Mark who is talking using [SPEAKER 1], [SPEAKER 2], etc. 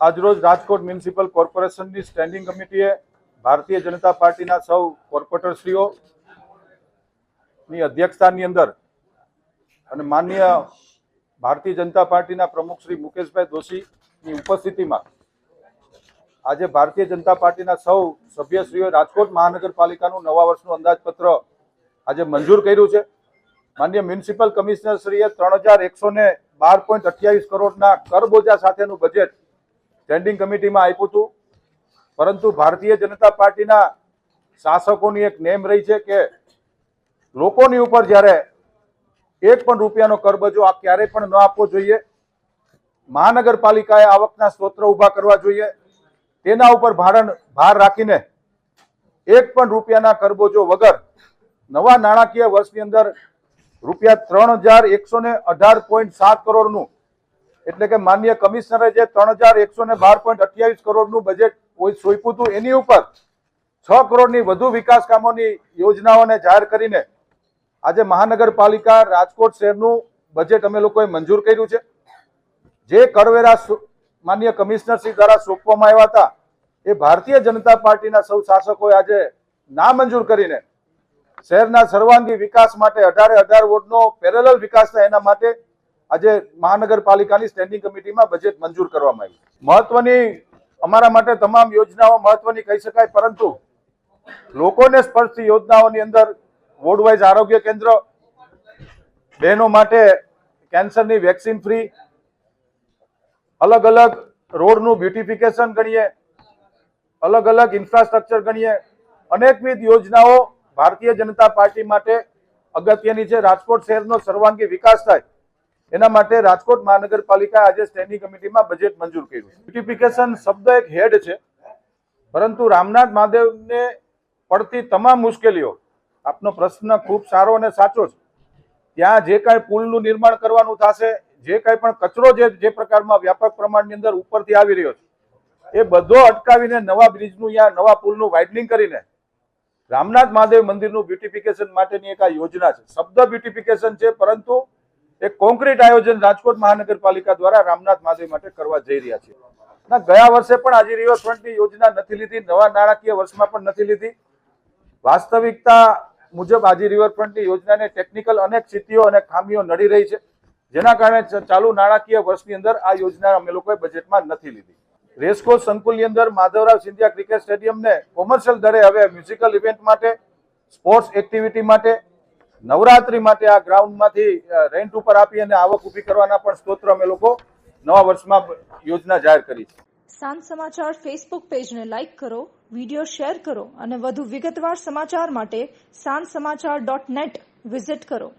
[SPEAKER 1] આજરોજ રાજકોટ મ્યુનિસિપલ કોર્પોરેશનની સ્ટેન્ડિંગ કમિટીએ ભારતીય જનતા પાર્ટીના સૌ કોર્પોરેટરશ્રીઓની અધ્યક્ષતાની અંદર અને માન્ય ભારતીય જનતા પાર્ટીના પ્રમુખ શ્રી મુકેશભાઈ દોશીની ઉપસ્થિતિમાં આજે ભારતીય જનતા પાર્ટીના સૌ સભ્યશ્રીઓએ રાજકોટ મહાનગરપાલિકાનું નવા વર્ષનું અંદાજપત્ર આજે મંજૂર કર્યું છે. માન્ય મ્યુનિસિપલ કમિશનર શ્રીએ ત્રણ હજાર એકસો ને બાર પોઈન્ટ અઠ્યાવીસ કરોડના કરબોજા સાથેનું બજેટ સ્ટેન્ડિંગ કમિટીમાં આપ્યું હતું. પરંતુ ભારતીય જનતા પાર્ટીના શાસકોની એક નેમ રહી છે કે લોકોની ઉપર જ્યારે એક પણ રૂપિયાનો કરબજો આ ક્યારેય પણ ન આપવો જોઈએ. મહાનગરપાલિકાએ આવકના સ્ત્રોત ઊભા કરવા જોઈએ. તેના ઉપર ભારણ, ભાર રાખીને એક પણ રૂપિયાના કરબોજો વગર નવા નાણાકીય વર્ષની અંદર રૂપિયા ત્રણ હજાર એકસો અઢાર પોઈન્ટ સાત કરોડનું એટલે કે માન્ય કમિશનરે જે ત્રણ હજાર એકસો બાર પોઈન્ટ અઠ્યાવીસ કરોડનું બજેટ સોંપ્યું હતું, એની ઉપર છ કરોડની વધુ વિકાસ કામોની યોજનાઓને જાહેર કરીને આજે મહાનગરપાલિકા રાજકોટ શહેરનું બજેટ અમે લોકોએ મંજૂર કર્યું છે. જે કરવેરા માન્ય કમિશનરશ્રી દ્વારા સોંપવામાં આવ્યા હતા, એ ભારતીય જનતા પાર્ટીના સૌ શાસકોએ આજે ના મંજૂર કરીને શહેરના સર્વાંગી વિકાસ માટે અઢારે અઢાર વોર્ડનો પેરેલલ વિકાસ થાય એના માટે આજે મહાનગરપાલિકાની સ્ટેન્ડિંગ કમિટીમાં બજેટ મંજૂર કરવામાં આવ્યું મહત્વની અમારા માટે તમામ યોજનાઓ મહત્વની કહી શકાય, પરંતુ લોકોને સ્પર્શતી યોજનાઓની અંદર વોર્ડ વાઇઝ આરોગ્ય કેન્દ્ર, બહેનો માટે કેન્સરની વેક્સિન ફ્રી અલગ અલગ રોડનું બ્યુટિફિકેશન ગણીએ અલગ અલગ ઇન્ફ્રાસ્ટ્રક્ચર ગણીએ, અનેકવિધ યોજનાઓ ભારતીય જનતા પાર્ટી માટે અગત્યની છે. રાજકોટ શહેરનો સર્વાંગી વિકાસ થાય. એના માટે રાજકોટ મહાનગરપાલિકા આજે સ્ટેન્ડિંગ કમિટીમાં બજેટ મંજૂર કર્યું બ્યુટિફિકેશન શબ્દ એક હેડ છે, પરંતુ રામનાથ મહાદેવને પડતી તમામ મુશ્કેલીઓ, આપનો પ્રશ્ન ખૂબ સારો અને સાચો છે. ત્યાં જે કાંઈ પુલનું નિર્માણ કરવાનું થશે, જે કાંઈ પણ કચરો જે જે પ્રકારમાં વ્યાપક પ્રમાણની અંદર ઉપરથી આવી રહ્યો છે, એ બધો અટકાવીને નવા બ્રિજનું યા નવા પુલનું વાઇડનિંગ કરીને રામનાથ મહાદેવ મંદિરનું બ્યુટિફિકેશન માટેની એક આ યોજના છે. શબ્દ બ્યુટિફિકેશન છે, પરંતુ એક કોન્ક્રીટ આયોજન રાજકોટ મહાનગરપાલિકા દ્વારા રામનાથ મહાદેવ માટે કરવા જઈ રહ્યા છે. ના, ગયા વર્ષે પણ આજે રિવરફ્રન્ટની યોજના નથી લીધી, નવા નાણાકીય વર્ષમાં પણ નથી લીધી. વાસ્તવિકતા મુજબ આજે રિવરફ્રન્ટની યોજનાને ટેકનિકલ અનેક સ્થિતિઓ અને ખામીઓ નડી રહી છે, જેના કારણે ચાલુ નાણાકીય વર્ષની અંદર આ યોજના અમે લોકોએ બજેટમાં નથી લીધી. રેસકોર્સ સંકુલની અંદર માધવરાવ સિંધિયા ક્રિકેટ સ્ટેડિયમને કોમર્શિયલ દરે હવે મ્યુઝિકલ ઇવેન્ટ માટે, સ્પોર્ટ્સ એક્ટિવિટી માટે નવરાત્રી માટે આ ગ્રાઉન્ડમાંથી રેન્ટ ઉપર આપી અને આવક ઊભી કરવાના પણ સ્તોત્ર અમે લોકો નવા વર્ષમાં યોજના જાહેર કરી છે.
[SPEAKER 2] સાંજ સમાચાર ફેસબુક પેજને લાઇક કરો વીડિયો શેર કરો અને વધુ વિગતવાર સમાચાર માટે સાંજ સમાચાર ડોટ નેટ વિઝિટ કરો.